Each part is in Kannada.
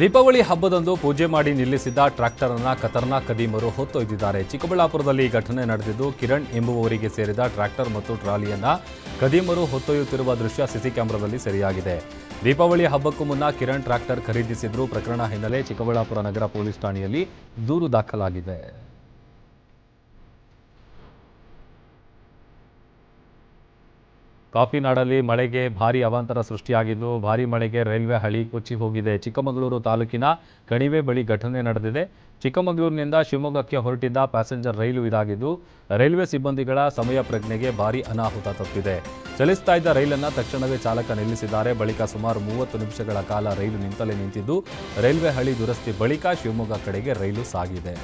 ದೀಪಾವಳಿ ಹಬ್ಬದಂದು ಪೂಜೆ ಮಾಡಿ ನಿಲ್ಲಿಸಿದ್ದ ಟ್ರ್ಯಾಕ್ಟರ್ ಅನ್ನ ಖತರ್ನಾಕ್ ಕದೀಮರು ಹೊತ್ತೊಯ್ದಿದ್ದಾರೆ. ಚಿಕ್ಕಬಳ್ಳಾಪುರದಲ್ಲಿ ಈ ಘಟನೆ ನಡೆದಿದ್ದು, ಕಿರಣ್ ಎಂಬುವವರಿಗೆ ಸೇರಿದ ಟ್ರ್ಯಾಕ್ಟರ್ ಮತ್ತು ಟ್ರಾಲಿಯನ್ನ ಕದೀಮರು ಹೊತ್ತೊಯ್ಯುತ್ತಿರುವ ದೃಶ್ಯ ಸಿಸಿ ಕ್ಯಾಮೆರಾದಲ್ಲಿ ಸೆರೆಯಾಗಿದೆ. ದೀಪಾವಳಿ ಹಬ್ಬಕ್ಕೂ ಮುನ್ನ ಕಿರಣ್ ಟ್ರ್ಯಾಕ್ಟರ್ ಖರೀದಿಸಿದ್ರು ಪ್ರಕರಣ ಹಿನ್ನೆಲೆ ಚಿಕ್ಕಬಳ್ಳಾಪುರ ನಗರ ಪೊಲೀಸ್ ಠಾಣೆಯಲ್ಲಿ ದೂರು ದಾಖಲಾಗಿದೆ. ಕಾಫಿನಾಡಲ್ಲಿ ಮಳೆಗೆ ಭಾರಿ ಅವಾಂತರ ಸೃಷ್ಟಿಯಾಗಿದ್ದು, ಭಾರಿ ಮಳೆಗೆ ರೈಲ್ವೆ ಹಳಿ ಕೊಚ್ಚಿ ಹೋಗಿದೆ. ಚಿಕ್ಕಮಗಳೂರು ತಾಲೂಕಿನ ಕಣಿವೆ ಬಳಿ ಘಟನೆ ನಡೆದಿದೆ. ಚಿಕ್ಕಮಗಳೂರಿನಿಂದ ಶಿವಮೊಗ್ಗಕ್ಕೆ ಹೊರಟಿದ್ದ ಪ್ಯಾಸೆಂಜರ್ ರೈಲು ಇದಾಗಿದ್ದು, ರೈಲ್ವೆ ಸಿಬ್ಬಂದಿಗಳ ಸಮಯ ಪ್ರಜ್ಞೆಗೆ ಭಾರಿ ಅನಾಹುತ ತಪ್ಪಿದೆ. ಚಲಿಸ್ತಾ ಇದ್ದ ರೈಲನ್ನು ತಕ್ಷಣವೇ ಚಾಲಕ ನಿಲ್ಲಿಸಿದ್ದಾರೆ. ಬಳಿಕ ಸುಮಾರು ಮೂವತ್ತು ನಿಮಿಷಗಳ ಕಾಲ ರೈಲು ನಿಂತಲೇ ನಿಂತಿದ್ದು, ರೈಲ್ವೆ ಹಳಿ ದುರಸ್ತಿ ಬಳಿಕ ಶಿವಮೊಗ್ಗ ಕಡೆಗೆ ರೈಲು ಸಾಗಿದೆ.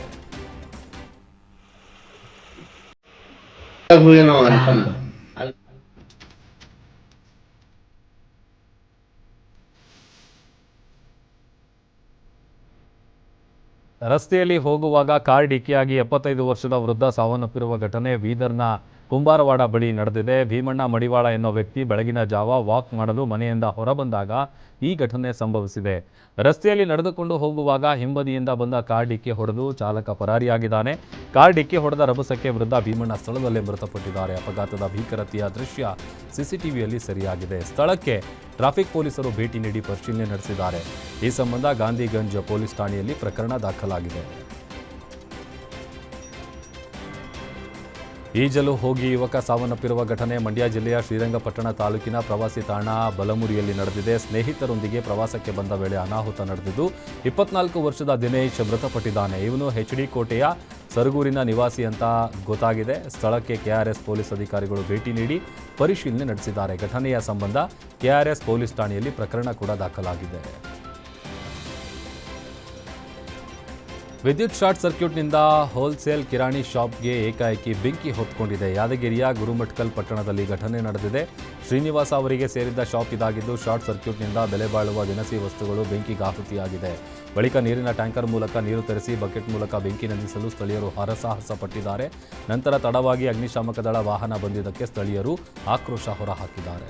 ರಸ್ತೆಯಲ್ಲಿ ಹೋಗುವಾಗ ಕಾರ್ ಡಿಕ್ಕಿಯಾಗಿ ಎಪ್ಪತ್ತೈದು ವರ್ಷದ ವೃದ್ಧ ಸಾವನ್ನಪ್ಪಿರುವ ಘಟನೆ ಬೀದರ್ನ ಕುಂಬಾರವಾಡ ಬಳಿ ನಡೆದಿದೆ. ಭೀಮಣ್ಣ ಮಡಿವಾಳ ಎನ್ನುವ ವ್ಯಕ್ತಿ ಬೆಳಗಿನ ಜಾವ ವಾಕ್ ಮಾಡಲು ಮನೆಯಿಂದ ಹೊರಬಂದಾಗ ಈ ಘಟನೆ ಸಂಭವಿಸಿದೆ. ರಸ್ತೆಯಲ್ಲಿ ನಡೆದುಕೊಂಡು ಹೋಗುವಾಗ ಹಿಂಬದಿಯಿಂದ ಬಂದ ಕಾರ್ ಡಿಕ್ಕಿ ಹೊಡೆದು ಚಾಲಕ ಪರಾರಿಯಾಗಿದ್ದಾನೆ. ಕಾರ್ ಡಿಕ್ಕಿ ಹೊಡೆದ ರಭಸಕ್ಕೆ ವೃದ್ಧ ಭೀಮಣ್ಣ ಸ್ಥಳದಲ್ಲೇ ಮೃತಪಟ್ಟಿದ್ದಾರೆ. ಅಪಘಾತದ ಭೀಕರತೆಯ ದೃಶ್ಯ ಸಿಸಿಟಿವಿಯಲ್ಲಿ ಸರಿಯಾಗಿದೆ. ಸ್ಥಳಕ್ಕೆ ಟ್ರಾಫಿಕ್ ಪೊಲೀಸರು ಭೇಟಿ ನೀಡಿ ಪರಿಶೀಲನೆ ನಡೆಸಿದ್ದಾರೆ. ಈ ಸಂಬಂಧ ಗಾಂಧಿಗಂಜ್ ಪೊಲೀಸ್ ಠಾಣೆಯಲ್ಲಿ ಪ್ರಕರಣ ದಾಖಲಾಗಿದೆ. ಈಜಲು ಹೋಗಿ ಯುವಕ ಸಾವನ್ನಪ್ಪಿರುವ ಘಟನೆ ಮಂಡ್ಯ ಜಿಲ್ಲೆಯ ಶ್ರೀರಂಗಪಟ್ಟಣ ತಾಲೂಕಿನ ಪ್ರವಾಸಿ ತಾಣ ಬಲಮುರಿಯಲ್ಲಿ ನಡೆದಿದೆ. ಸ್ನೇಹಿತರೊಂದಿಗೆ ಪ್ರವಾಸಕ್ಕೆ ಬಂದ ವೇಳೆ ಅನಾಹುತ ನಡೆದಿದ್ದು, ಇಪ್ಪತ್ನಾಲ್ಕು ವರ್ಷದ ದಿನೇಶ್ ಮೃತಪಟ್ಟಿದ್ದಾನೆ. ಇವನು ಎಚ್ ಡಿ ಕೋಟೆಯ ಸರಗೂರಿನ ನಿವಾಸಿ ಅಂತ ಗೊತ್ತಾಗಿದೆ. ಸ್ಥಳಕ್ಕೆ ಕೆಆರ್ಎಸ್ ಪೊಲೀಸ್ ಅಧಿಕಾರಿಗಳು ಭೇಟಿ ನೀಡಿ ಪರಿಶೀಲನೆ ನಡೆಸಿದ್ದಾರೆ. ಘಟನೆಯ ಸಂಬಂಧ ಕೆಆರ್ಎಸ್ ಪೊಲೀಸ್ ಠಾಣೆಯಲ್ಲಿ ಪ್ರಕರಣ ಕೂಡ ದಾಖಲಾಗಿದೆ. ವಿದ್ಯುತ್ ಶಾರ್ಟ್ ಸರ್ಕ್ಯೂಟ್ನಿಂದ ಹೋಲ್ಸೇಲ್ ಕಿರಾಣಿ ಶಾಪ್ಗೆ ಏಕಾಏಕಿ ಬೆಂಕಿ ಹೊತ್ಕೊಂಡಿದೆ. ಯಾದಗಿರಿಯ ಗುರುಮಠಕಲ್ ಪಟ್ಟಣದಲ್ಲಿ ಘಟನೆ ನಡೆದಿದೆ. ಶ್ರೀನಿವಾಸ ಅವರಿಗೆ ಸೇರಿದ್ದ ಶಾಪ್ ಇದಾಗಿದ್ದು, ಶಾರ್ಟ್ ಸರ್ಕ್ಯೂಟ್ನಿಂದ ಬೆಲೆ ಬಾಳುವ ದಿನಸಿ ವಸ್ತುಗಳು ಬೆಂಕಿಗೆ ಆಹುತಿಯಾಗಿದೆ ಬಳಿಕ ನೀರಿನ ಟ್ಯಾಂಕರ್ ಮೂಲಕ ನೀರು ತರಿಸಿ ಬಕೆಟ್ ಮೂಲಕ ಬೆಂಕಿ ನಂದಿಸಲು ಸ್ಥಳೀಯರು ಹರಸಾಹಸ ಪಟ್ಟಿದ್ದಾರೆ. ನಂತರ ತಡವಾಗಿ ಅಗ್ನಿಶಾಮಕ ದಳ ವಾಹನ ಬಂದಿದ್ದಕ್ಕೆ ಸ್ಥಳೀಯರು ಆಕ್ರೋಶ ಹೊರಹಾಕಿದ್ದಾರೆ.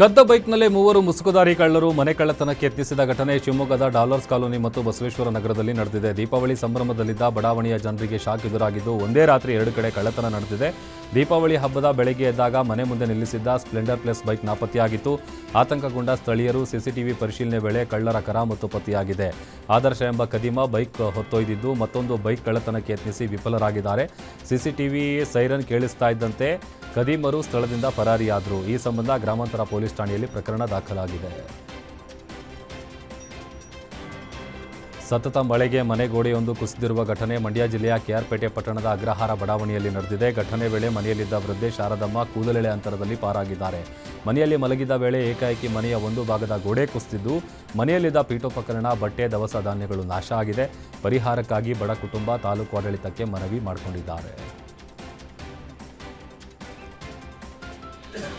ಕದ್ದ ಬೈಕ್ನಲ್ಲೇ ಮೂವರು ಮುಸುಕುದಾರಿ ಕಳ್ಳರು ಮನೆ ಕಳ್ಳತನಕ್ಕೆ ಯತ್ನಿಸಿದ ಘಟನೆ ಶಿವಮೊಗ್ಗದ ಡಾಲರ್ಸ್ ಕಾಲೋನಿ ಮತ್ತು ಬಸವೇಶ್ವರ ನಗರದಲ್ಲಿ ನಡೆದಿದೆ. ದೀಪಾವಳಿ ಸಂಭ್ರಮದಲ್ಲಿದ್ದ ಬಡಾವಣೆಯ ಜನರಿಗೆ ಶಾಕ್ ಎದುರಾಗಿದ್ದು, ಒಂದೇ ರಾತ್ರಿ ಎರಡು ಕಡೆ ಕಳ್ಳತನ ನಡೆದಿದೆ. ದೀಪಾವಳಿ ಹಬ್ಬದ ಬೆಳಗ್ಗೆ ಎದ್ದಾಗ ಮನೆ ಮುಂದೆ ನಿಲ್ಲಿಸಿದ್ದ ಸ್ಪ್ಲೆಂಡರ್ ಪ್ಲಸ್ ಬೈಕ್ ನಾಪತ್ತೆಯಾಗಿತ್ತು. ಆತಂಕಗೊಂಡ ಸ್ಥಳೀಯರು ಸಿಸಿಟಿವಿ ಪರಿಶೀಲನೆ ವೇಳೆ ಕಳ್ಳರ ಕರಾಮತ್ತು ಪತ್ತೆಯಾಗಿದೆ. ಆದರ್ಶ ಎಂಬ ಕದಿಮ ಬೈಕ್ ಹೊತ್ತೊಯ್ದಿದ್ದು ಮತ್ತೊಂದು ಬೈಕ್ ಕಳ್ಳತನಕ್ಕೆ ಯತ್ನಿಸಿ ವಿಫಲರಾಗಿದ್ದಾರೆ. ಸಿಸಿಟಿವಿ ಸೈರನ್ ಕೇಳಿಸ್ತಾ ಇದ್ದಂತೆ ಕದೀಮರು ಸ್ಥಳದಿಂದ ಪರಾರಿಯಾದರು. ಈ ಸಂಬಂಧ ಗ್ರಾಮಾಂತರ ಪೊಲೀಸ್ ಠಾಣೆಯಲ್ಲಿ ಪ್ರಕರಣ ದಾಖಲಾಗಿದೆ. ಸತತ ಮಳೆಗೆ ಮನೆ ಗೋಡೆಯೊಂದು ಕುಸಿದಿರುವ ಘಟನೆ ಮಂಡ್ಯ ಜಿಲ್ಲೆಯ ಕೆಆರ್ಪೇಟೆ ಪಟ್ಟಣದ ಅಗ್ರಹಾರ ಬಡಾವಣೆಯಲ್ಲಿ ನಡೆದಿದೆ. ಘಟನೆ ವೇಳೆ ಮನೆಯಲ್ಲಿದ್ದ ವೃದ್ಧೆ ಶಾರದಮ್ಮ ಕೂದಲೆಳೆ ಅಂತರದಲ್ಲಿ ಪಾರಾಗಿದ್ದಾರೆ. ಮನೆಯಲ್ಲಿ ಮಲಗಿದ್ದ ವೇಳೆ ಏಕಾಏಕಿ ಮನೆಯ ಒಂದು ಭಾಗದ ಗೋಡೆ ಕುಸಿದಿದ್ದು, ಮನೆಯಲ್ಲಿದ್ದ ಪೀಠೋಪಕರಣ, ಬಟ್ಟೆ, ದವಸ ಧಾನ್ಯಗಳು ನಾಶ ಆಗಿದೆ. ಪರಿಹಾರಕ್ಕಾಗಿ ಬಡ ಕುಟುಂಬ ತಾಲೂಕು ಆಡಳಿತಕ್ಕೆ ಮನವಿ ಮಾಡಿಕೊಂಡಿದ್ದಾರೆ.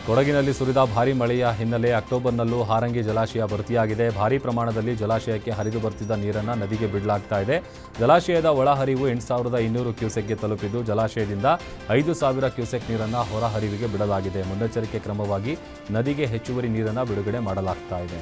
ಕೊಡಗಿನಲ್ಲಿ ಸುರಿದ ಭಾರೀ ಮಳೆಯ ಹಿನ್ನೆಲೆ ಅಕ್ಟೋಬರ್ನಲ್ಲೂ ಹಾರಂಗಿ ಜಲಾಶಯ ಭರ್ತಿಯಾಗಿದೆ. ಭಾರೀ ಪ್ರಮಾಣದಲ್ಲಿ ಜಲಾಶಯಕ್ಕೆ ಹರಿದು ಬರ್ತಿದ್ದ ನೀರನ್ನು ನದಿಗೆ ಬಿಡಲಾಗ್ತಾ ಇದೆ. ಜಲಾಶಯದ ಒಳಹರಿವು ಎಂಟು ಸಾವಿರದ ಇನ್ನೂರು ಕ್ಯೂಸೆಕ್ಗೆ ತಲುಪಿದ್ದು, ಜಲಾಶಯದಿಂದ ಐದು ಸಾವಿರ ಕ್ಯೂಸೆಕ್ ನೀರನ್ನು ಹೊರಹರಿವಿಗೆ ಬಿಡಲಾಗಿದೆ. ಮುನ್ನೆಚ್ಚರಿಕೆ ಕ್ರಮವಾಗಿ ನದಿಗೆ ಹೆಚ್ಚುವರಿ ನೀರನ್ನು ಬಿಡುಗಡೆ ಮಾಡಲಾಗ್ತಾ ಇದೆ.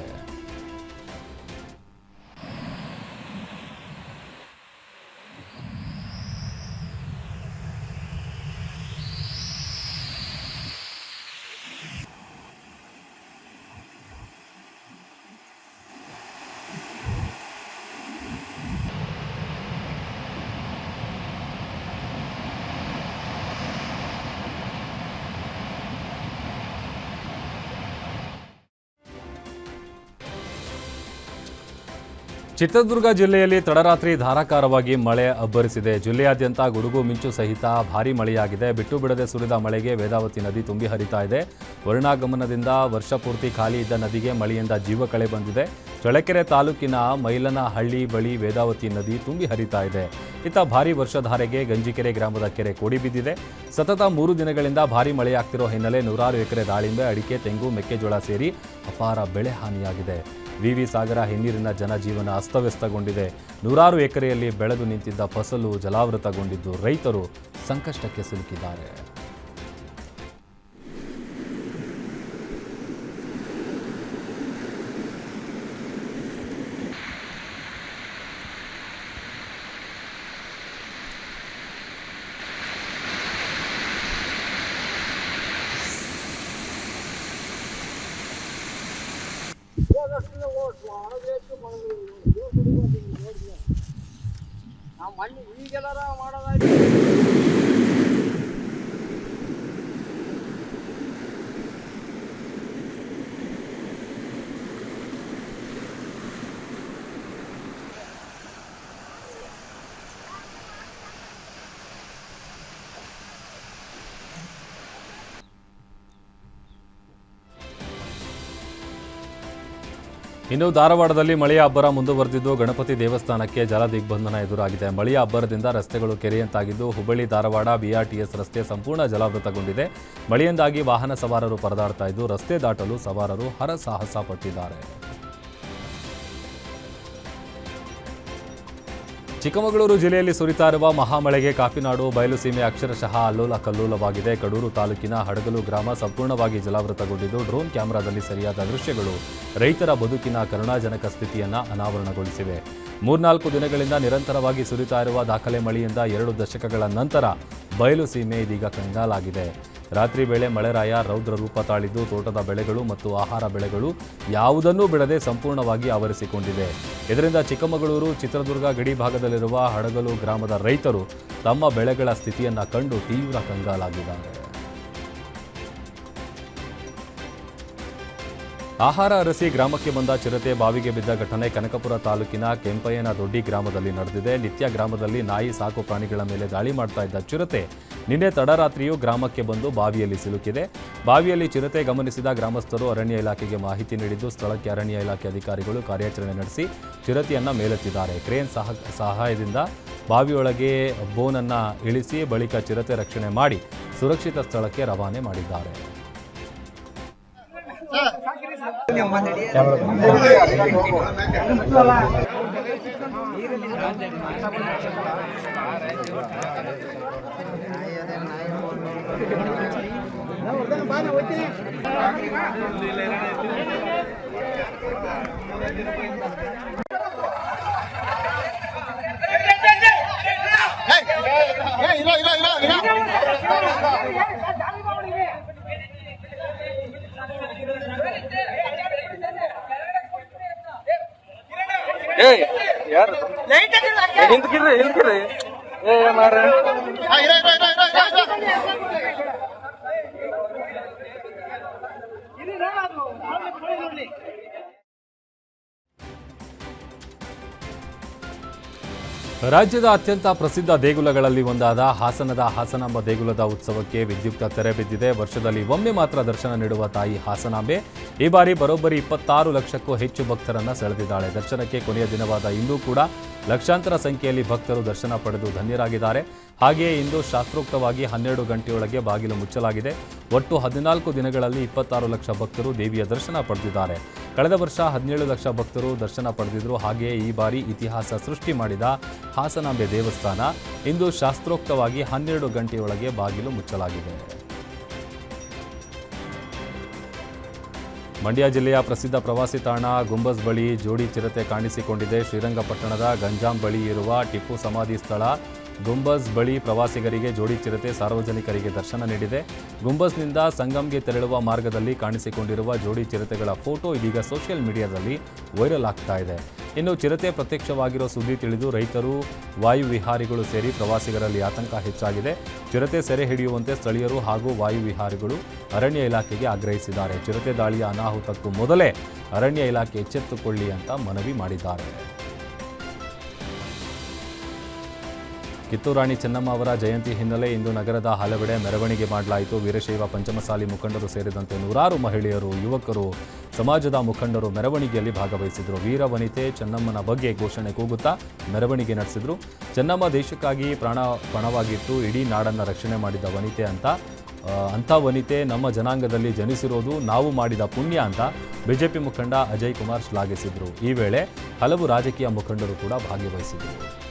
ಚಿತ್ರದುರ್ಗ ಜಿಲ್ಲೆಯಲ್ಲಿ ತಡರಾತ್ರಿ ಧಾರಾಕಾರವಾಗಿ ಮಳೆ ಅಬ್ಬರಿಸಿದೆ. ಜಿಲ್ಲೆಯಾದ್ಯಂತ ಗುಡುಗು ಮಿಂಚು ಸಹಿತ ಭಾರೀ ಮಳೆಯಾಗಿದೆ. ಬಿಟ್ಟು ಬಿಡದೆ ಸುರಿದ ಮಳೆಗೆ ವೇದಾವತಿ ನದಿ ತುಂಬಿ ಹರಿತಾ ಇದೆ. ವರುಣಾಗಮನದಿಂದ ವರ್ಷಪೂರ್ತಿ ಖಾಲಿ ಇದ್ದ ನದಿಗೆ ಮಳೆಯಿಂದ ಜೀವ ಕಳೆ ಬಂದಿದೆ. ಚಳಕೆರೆ ತಾಲೂಕಿನ ಮೈಲನಹಳ್ಳಿ ಬಳಿ ವೇದಾವತಿ ನದಿ ತುಂಬಿ ಹರಿತಾ ಇದೆ. ಇತ್ತ ಭಾರೀ ವರ್ಷಧಾರೆಗೆ ಗಂಜಿಕೆರೆ ಗ್ರಾಮದ ಕೆರೆ ಕೋಡಿ ಬಿದ್ದಿದೆ. ಸತತ ಮೂರು ದಿನಗಳಿಂದ ಭಾರೀ ಮಳೆಯಾಗ್ತಿರೋ ಹಿನ್ನೆಲೆ ನೂರಾರು ಎಕರೆ ದಾಳಿಂಬೆ, ಅಡಿಕೆ, ತೆಂಗು, ಮೆಕ್ಕೆಜೋಳ ಸೇರಿ ಅಪಾರ ಬೆಳೆ ಹಾನಿಯಾಗಿದೆ. ವಿವಿ ಸಾಗರ ಹಿನ್ನೀರಿನ ಜನಜೀವನ ಅಸ್ತವ್ಯಸ್ತಗೊಂಡಿದೆ. ನೂರಾರು ಎಕರೆಯಲ್ಲಿ ಬೆಳೆದು ನಿಂತಿದ್ದ ಫಸಲು ಜಲಾವೃತಗೊಂಡಿದ್ದು ರೈತರು ಸಂಕಷ್ಟಕ್ಕೆ ಸಿಲುಕಿದ್ದಾರೆ. நான் மண்ணு உயிர்களாக மாடதாடி ಇನ್ನು ಧಾರವಾಡದಲ್ಲಿ ಮಳೆಯ ಅಬ್ಬರ ಮುಂದುವರೆದಿದ್ದು ಗಣಪತಿ ದೇವಸ್ಥಾನಕ್ಕೆ ಜಲ ದಿಗ್ಬಂಧನ ಎದುರಾಗಿದೆ. ಮಳೆಯ ಅಬ್ಬರದಿಂದ ರಸ್ತೆಗಳು ಕೆರೆಯಂತಾಗಿದ್ದು ಹುಬ್ಬಳ್ಳಿ, ಧಾರವಾಡ, ಬಿಆರ್ಟಿಎಸ್ ರಸ್ತೆ ಸಂಪೂರ್ಣ ಜಲಾವೃತಗೊಂಡಿದೆ. ಮಳೆಯಿಂದಾಗಿ ವಾಹನ ಸವಾರರು ಪರದಾಡ್ತಾ ಇದ್ದು ರಸ್ತೆ ದಾಟಲು ಸವಾರರು ಹರಸಾಹಸ ಪಟ್ಟಿದ್ದಾರೆ. ಚಿಕ್ಕಮಗಳೂರು ಜಿಲ್ಲೆಯಲ್ಲಿ ಸುರಿತಾ ಇರುವ ಮಹಾಮಳೆಗೆ ಕಾಫಿನಾಡು ಬಯಲುಸೀಮೆ ಅಕ್ಷರಶಃ ಅಲ್ಲೋಲ ಕಲ್ಲೋಲವಾಗಿದೆ. ಕಡೂರು ತಾಲೂಕಿನ ಹಡಗಲು ಗ್ರಾಮ ಸಂಪೂರ್ಣವಾಗಿ ಜಲಾವೃತಗೊಂಡಿದ್ದು, ಡ್ರೋನ್ ಕ್ಯಾಮೆರಾದಲ್ಲಿ ಸರಿಯಾದ ದೃಶ್ಯಗಳು ರೈತರ ಬದುಕಿನ ಕರುಣಾಜನಕ ಸ್ಥಿತಿಯನ್ನು ಅನಾವರಣಗೊಳಿಸಿವೆ. ಮೂರ್ನಾಲ್ಕು ದಿನಗಳಿಂದ ನಿರಂತರವಾಗಿ ಸುರಿತಾ ಇರುವ ದಾಖಲೆ ಮಳೆಯಿಂದ ಎರಡು ದಶಕಗಳ ನಂತರ ಬಯಲು ಸೀಮೆ ಇದೀಗ ಕಂಗಾಲಾಗಿದೆ ರಾತ್ರಿ ವೇಳೆ ಮಳೆರಾಯ ರೌದ್ರ ರೂಪ ತಾಳಿದ್ದು ತೋಟದ ಬೆಳೆಗಳು ಮತ್ತು ಆಹಾರ ಬೆಳೆಗಳು ಯಾವುದನ್ನೂ ಬಿಡದೆ ಸಂಪೂರ್ಣವಾಗಿ ಆವರಿಸಿಕೊಂಡಿದೆ ಇದರಿಂದ ಚಿಕ್ಕಮಗಳೂರು, ಚಿತ್ರದುರ್ಗ ಗಡಿ ಭಾಗದಲ್ಲಿರುವ ಹಡಗಲು ಗ್ರಾಮದ ರೈತರು ತಮ್ಮ ಬೆಳೆಗಳ ಸ್ಥಿತಿಯನ್ನು ಕಂಡು ತೀವ್ರ ಕಂಗಾಲಾಗಿದ್ದಾರೆ. ಆಹಾರ ಅರಸಿ ಗ್ರಾಮಕ್ಕೆ ಬಂದ ಚಿರತೆ ಬಾವಿಗೆ ಬಿದ್ದ ಘಟನೆ ಕನಕಪುರ ತಾಲೂಕಿನ ಕೆಂಪಯ್ಯನ ದೊಡ್ಡಿ ಗ್ರಾಮದಲ್ಲಿ ನಡೆದಿದೆ. ನಿತ್ಯ ಗ್ರಾಮದಲ್ಲಿ ನಾಯಿ, ಸಾಕು ಪ್ರಾಣಿಗಳ ಮೇಲೆ ದಾಳಿ ಮಾಡ್ತಾ ಇದ್ದ ಚಿರತೆ ನಿನ್ನೆ ತಡರಾತ್ರಿಯೂ ಗ್ರಾಮಕ್ಕೆ ಬಂದು ಬಾವಿಯಲ್ಲಿ ಸಿಲುಕಿದೆ. ಬಾವಿಯಲ್ಲಿ ಚಿರತೆ ಗಮನಿಸಿದ ಗ್ರಾಮಸ್ಥರು ಅರಣ್ಯ ಇಲಾಖೆಗೆ ಮಾಹಿತಿ ನೀಡಿದ್ದು, ಸ್ಥಳಕ್ಕೆ ಅರಣ್ಯ ಇಲಾಖೆ ಅಧಿಕಾರಿಗಳು ಕಾರ್ಯಾಚರಣೆ ನಡೆಸಿ ಚಿರತೆಯನ್ನ ಮೇಲೆತ್ತಿದ್ದಾರೆ. ಕ್ರೇನ್ ಸಹ, ಸಹಾಯದಿಂದ ಬಾವಿಯೊಳಗೆ ಬೋನನ್ನು ಇಳಿಸಿ ಬಳಿಕ ಚಿರತೆ ರಕ್ಷಣೆ ಮಾಡಿ ಸುರಕ್ಷಿತ ಸ್ಥಳಕ್ಕೆ ರವಾನೆ ಮಾಡಿದ್ದಾರೆ. ಬಾನ ಹೋಗ್ತೀನಿ ಏಯ್ ಯಾರು? ಹಿಂದ್ಕಿರ್ರಿ ಹಿಂದ್ಕಿರ್ರಿ. ಏ ಮಾರ ರಾಜ್ಯದ ಅತ್ಯಂತ ಪ್ರಸಿದ್ಧ ದೇಗುಲಗಳಲ್ಲಿ ಒಂದಾದ ಹಾಸನದ ಹಾಸನಾಂಬ ದೇಗುಲದ ಉತ್ಸವಕ್ಕೆ ವಿದ್ಯುಕ್ತ ತೆರೆ ಬಿದ್ದಿದೆ. ವರ್ಷದಲ್ಲಿ ಒಮ್ಮೆ ಮಾತ್ರ ದರ್ಶನ ನೀಡುವ ತಾಯಿ ಹಾಸನಾಂಬೆ. ಈ ಬಾರಿ ಬರೋಬ್ಬರಿ ಇಪ್ಪತ್ತಾರು ಲಕ್ಷಕ್ಕೂ ಹೆಚ್ಚು ಭಕ್ತರನ್ನ ಸೆಳೆದಿದ್ದಾಳೆ. ದರ್ಶನಕ್ಕೆ ಕೊನೆಯ ದಿನವಾದ ಇಂದೂ ಕೂಡ ಲಕ್ಷಾಂತರ ಸಂಖ್ಯೆಯಲ್ಲಿ ಭಕ್ತರು ದರ್ಶನ ಪಡೆದು ಧನ್ಯರಾಗಿದ್ದಾರೆ. ಹಾಗೆಯೇ ಇಂದು ಶಾಸ್ತ್ರೋಕ್ತವಾಗಿ ಹನ್ನೆರಡು ಗಂಟೆಯೊಳಗೆ ಬಾಗಿಲು ಮುಚ್ಚಲಾಗಿದೆ. ಒಟ್ಟು ಹದಿನಾಲ್ಕು ದಿನಗಳಲ್ಲಿ ಇಪ್ಪತ್ತಾರು ಲಕ್ಷ ಭಕ್ತರು ದೇವಿಯ ದರ್ಶನ ಪಡೆದಿದ್ದಾರೆ. ಕಳೆದ ವರ್ಷ ಹದಿನೇಳು ಲಕ್ಷ ಭಕ್ತರು ದರ್ಶನ ಪಡೆದಿದ್ರು. ಹಾಗೆಯೇ ಈ ಬಾರಿ ಇತಿಹಾಸ ಸೃಷ್ಟಿ ಮಾಡಿದ ಹಾಸನಾಂಬೆ ದೇವಸ್ಥಾನ ಇಂದು ಶಾಸ್ತ್ರೋಕ್ತವಾಗಿ ಹನ್ನೆರಡು ಗಂಟೆಯೊಳಗೆ ಬಾಗಿಲು ಮುಚ್ಚಲಾಗಿದೆ. ಮಂಡ್ಯ ಜಿಲ್ಲೆಯ ಪ್ರಸಿದ್ಧ ಪ್ರವಾಸಿ ತಾಣ ಗುಂಬಸ್ ಬಳಿ ಜೋಡಿ ಚಿರತೆ ಕಾಣಿಸಿಕೊಂಡಿದೆ. ಶ್ರೀರಂಗಪಟ್ಟಣದ ಗಂಜಾಂ ಬಳಿ ಇರುವ ಟಿಪ್ಪು ಸಮಾಧಿ ಸ್ಥಳ ಗುಂಬಸ್ ಬಳಿ ಪ್ರವಾಸಿಗರಿಗೆ ಜೋಡಿ ಚಿರತೆ ಸಾರ್ವಜನಿಕರಿಗೆ ದರ್ಶನ ನೀಡಿದೆ. ಗುಂಬಸ್ನಿಂದ ಸಂಗಮ್ಗೆ ತೆರಳುವ ಮಾರ್ಗದಲ್ಲಿ ಕಾಣಿಸಿಕೊಂಡಿರುವ ಜೋಡಿ ಚಿರತೆಗಳ ಫೋಟೋ ಇದೀಗ ಸೋಷಿಯಲ್ ಮೀಡಿಯಾದಲ್ಲಿ ವೈರಲ್ ಆಗ್ತಾ ಇದೆ. ಇನ್ನು ಚಿರತೆ ಪ್ರತ್ಯಕ್ಷವಾಗಿರೋ ಸುದ್ದಿ ತಿಳಿದು ರೈತರು ವಾಯುವಿಹಾರಿಗಳು ಸೇರಿ ಪ್ರವಾಸಿಗರಲ್ಲಿ ಆತಂಕ ಹೆಚ್ಚಾಗಿದೆ. ಚಿರತೆ ಸೆರೆ ಹಿಡಿಯುವಂತೆ ಸ್ಥಳೀಯರು ಹಾಗೂ ವಾಯುವಿಹಾರಿಗಳು ಅರಣ್ಯ ಇಲಾಖೆಗೆ ಆಗ್ರಹಿಸಿದ್ದಾರೆ. ಚಿರತೆ ದಾಳಿಯ ಅನಾಹುತಕ್ಕೂ ಮೊದಲೇ ಅರಣ್ಯ ಇಲಾಖೆ ಎಚ್ಚೆತ್ತುಕೊಳ್ಳಿ ಅಂತ ಮನವಿ ಮಾಡಿದ್ದಾರೆ. ಕಿತ್ತೂರಾಣಿ ಚೆನ್ನಮ್ಮ ಅವರ ಜಯಂತಿ ಹಿನ್ನೆಲೆ ಇಂದು ನಗರದ ಹಲವೆಡೆ ಮೆರವಣಿಗೆ ಮಾಡಲಾಯಿತು. ವೀರಶೈವ ಪಂಚಮಸಾಲಿ ಮುಖಂಡರು ಸೇರಿದಂತೆ ನೂರಾರು ಮಹಿಳೆಯರು, ಯುವಕರು, ಸಮಾಜದ ಮುಖಂಡರು ಮೆರವಣಿಗೆಯಲ್ಲಿ ಭಾಗವಹಿಸಿದರು. ವೀರ ವನಿತೆ ಚೆನ್ನಮ್ಮನ ಬಗ್ಗೆ ಘೋಷಣೆ ಕೂಗುತ್ತಾ ಮೆರವಣಿಗೆ ನಡೆಸಿದರು. ಚೆನ್ನಮ್ಮ ದೇಶಕ್ಕಾಗಿ ಪ್ರಾಣ, ಪಣವಾಗಿಟ್ಟು ಇಡೀ ನಾಡನ್ನು ರಕ್ಷಣೆ ಮಾಡಿದ ವನಿತೆ ಅಂತ ಅಂಥ ವನಿತೆ ನಮ್ಮ ಜನಾಂಗದಲ್ಲಿ ಜನಿಸಿರೋದು ನಾವು ಮಾಡಿದ ಪುಣ್ಯ ಅಂತ ಬಿಜೆಪಿ ಮುಖಂಡ ಅಜಯ್ ಕುಮಾರ್ ಶ್ಲಾಘಿಸಿದರು. ಈ ವೇಳೆ ಹಲವು ರಾಜಕೀಯ ಮುಖಂಡರು ಕೂಡ ಭಾಗವಹಿಸಿದರು.